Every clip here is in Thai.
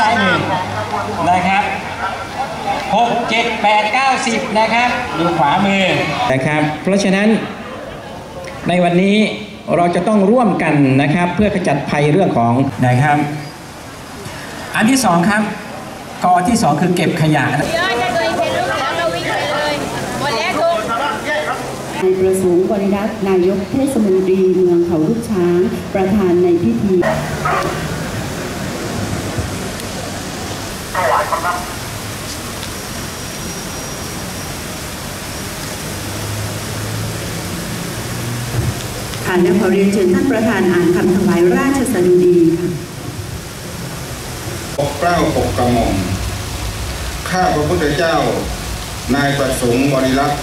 ซ้ายมือนะครับหกเจ็ดแปดเก้าสิบนะครับดูขวามือนะครับ เพราะฉะนั้นในวันนี้เราจะต้องร่วมกันนะครับ เพื่อขจัดภัยเรื่องของนะครับ อันที่สองครับกอที่สองคือเก็บขยะเยอะถ้าตัวเองเป็นลูกแล้วเราวิ่งไปเลยหมดแล้วทุกนายประสงค์บริรัตน์นายกเทศมนตรีเมืองเขาลูกช้าง ประธานในพิธี ค่ะและขอเรียนเชิญท่านประธานอ่านคำถวายราชสดุดีค่ะปกเกล้าปกกระหม่อม ข้าพระพุทธเจ้า นายประสงค์บริรักษ์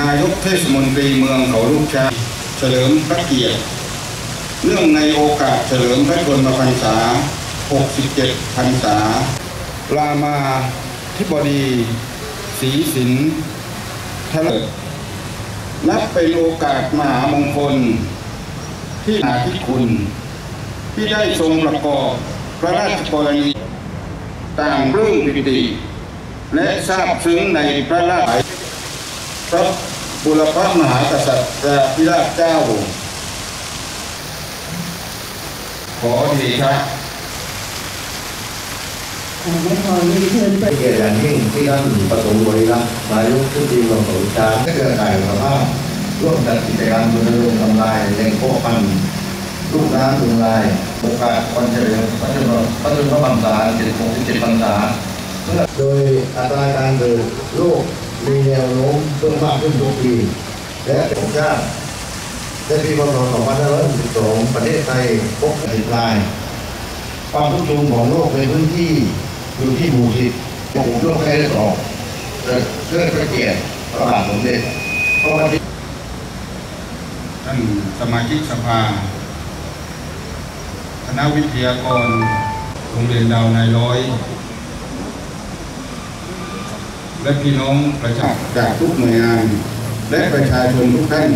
นายกเทศมนตรีเมืองเขาลูกช้างเฉลิมพระเกียรติเนื่องในโอกาสเฉลิมพระชนมพรรษา 67 พรรษา รามาธิบดีศรีสินทะเลนับเป็นโอกาสมหามงคล ที่นาที่คุณ ที่ได้ทรงประกอบพระราชกรณีต่างเรื่องปิติ และทราบซึ้งในพระราชพระบุรพมหากษัตริย์พิราชเจ้า ขอดีครับ และขอเรียนเชิญปเกียรติอย่างยิ่งที่ท่านประสงค์บริรักษ์นายกขึ้นดีเมืองสงขลาได้เครือข่ายสภาพร่วมจัดกิจกรรมรณรงค์ทำลายแหล่งโคพันลูกน้ำลุงลายโอกาสวันเฉลิมพระชนมพระชนมพระบรษา76พรรษาโดยอัตราการเกิดโรคมีแนวโน้มเพิ่มมากขึ้นทุกปีและของชาติในปีพศ2562ประเทศไทยพบติดราย ความทุกข์ชุมของโลกในพื้นที่ อยู่ที่หมู่สิบหมู่โลกแค่ได้ออกเกิดเรื่องพระเกียรติพระบาทสมเด็จพระบรมท่านสมาชิกสภา คณะวิทยากร โรงเรียนดาวนายร้อย และพี่น้องประชาชนจากทุกหน่วยงาน และประชาชนทุกท่าน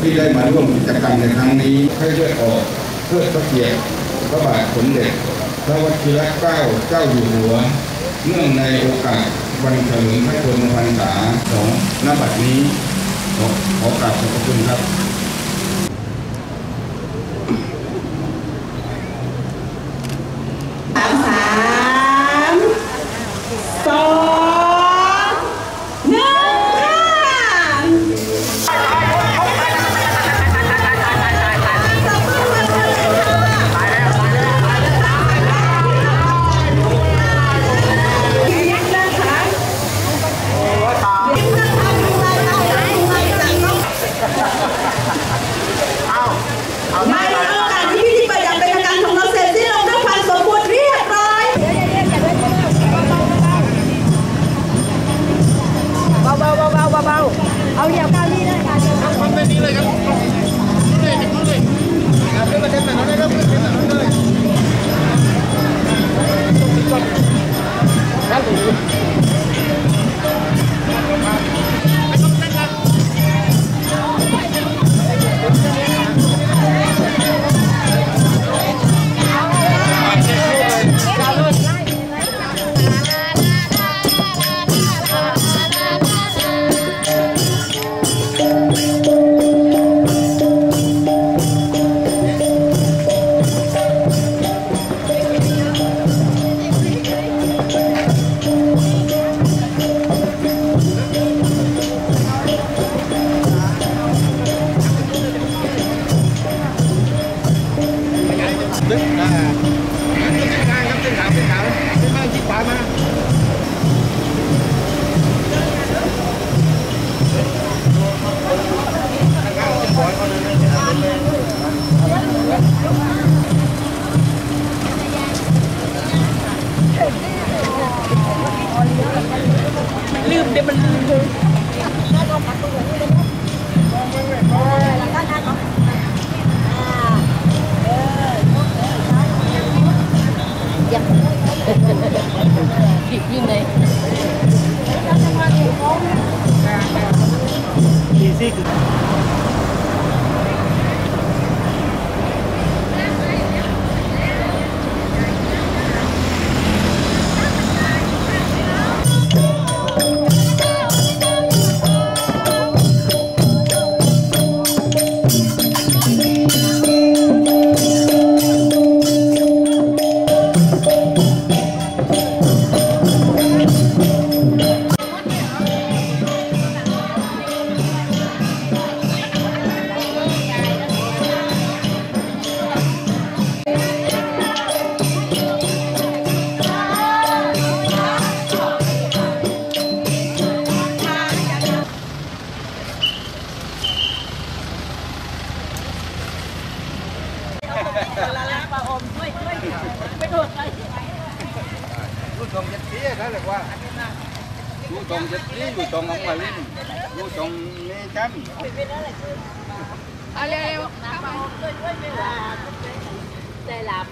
ที่ได้มาร่วมกิจกรรมในครั้งนี้ให้เลือดออกเพื่อพระเกียรติพระบาทสมเด็จ พระวชิรเกล้าเจ้าอยู่หัว เนื่องในโอกาสวันเฉลิมพระชนมพรรษาของนบัดนี้ขอขอกราบขอบคุณครับ เป็นบ้านที่ขวามา ต là là bà ôm thôi thôi mới được đây vui còn đó là qua vui còn dịch tía ông bà linh vui còn nghe chấm à leo leo đây làm đây làm